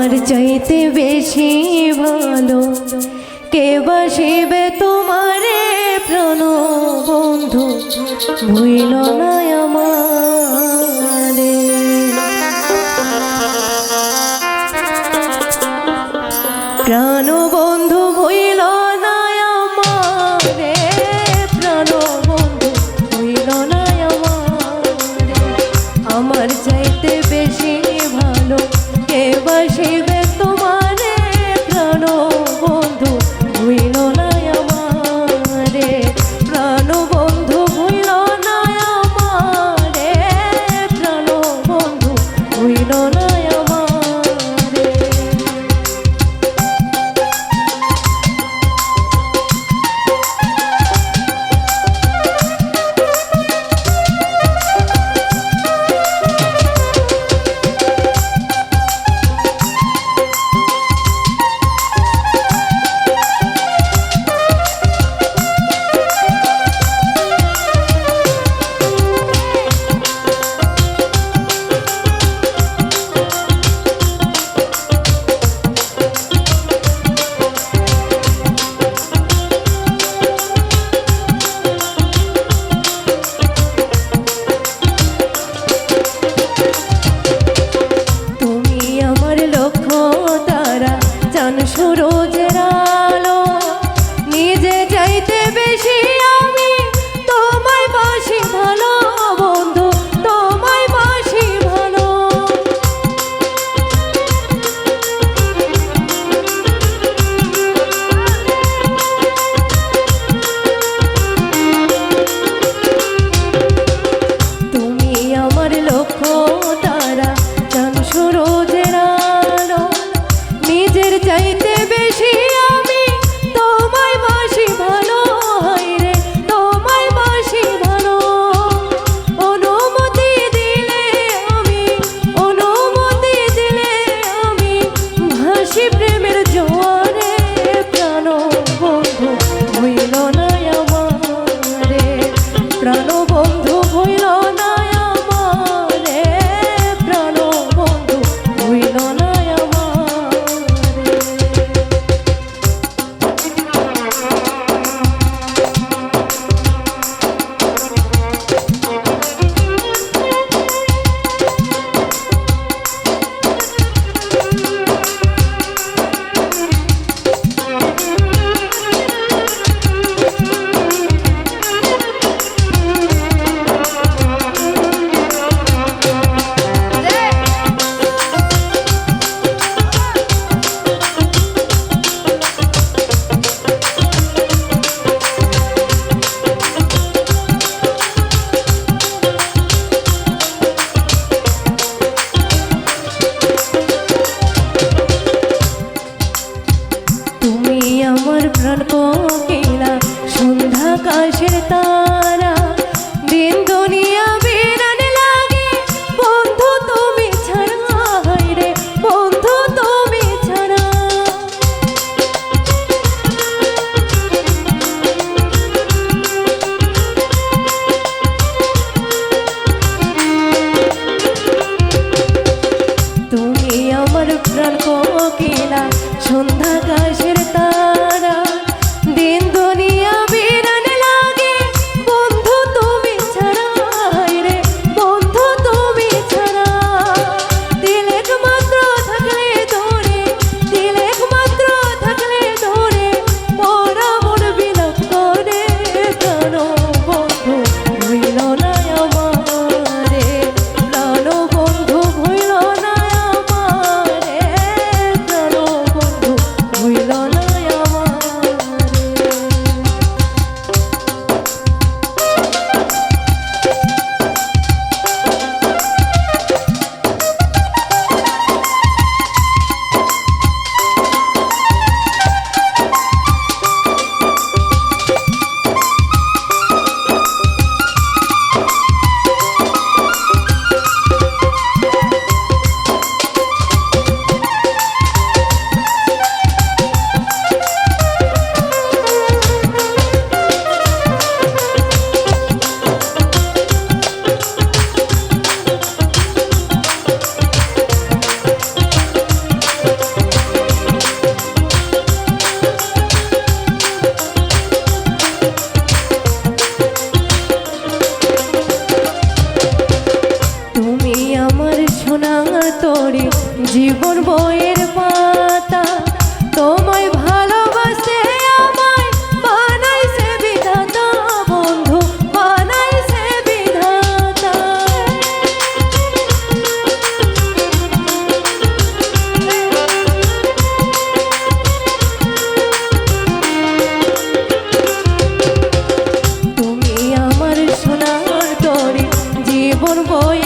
তোমার চাইতে বেশি ভালো। কে বাসিবে তোমারে প্রণ বন্ধু? ভুইল না আমারে। প্রাণ বন্ধু বন্ধু আমার সূরজের আলো, নিজে চাইতে বেশি আমি তোমায় বাসি ভালো বন্ধু, তোমায় বাসি ভালো। তুমি আমার লক্ষ্য た তোরে, জীবন বইয়ের পাতা। তোমায় ভালোবাসে আমায়, বানাইছে বিধাতা বন্ধু, বানাইছে বিধাতা। তুমি আমার সোনার তোরে, জীবন বই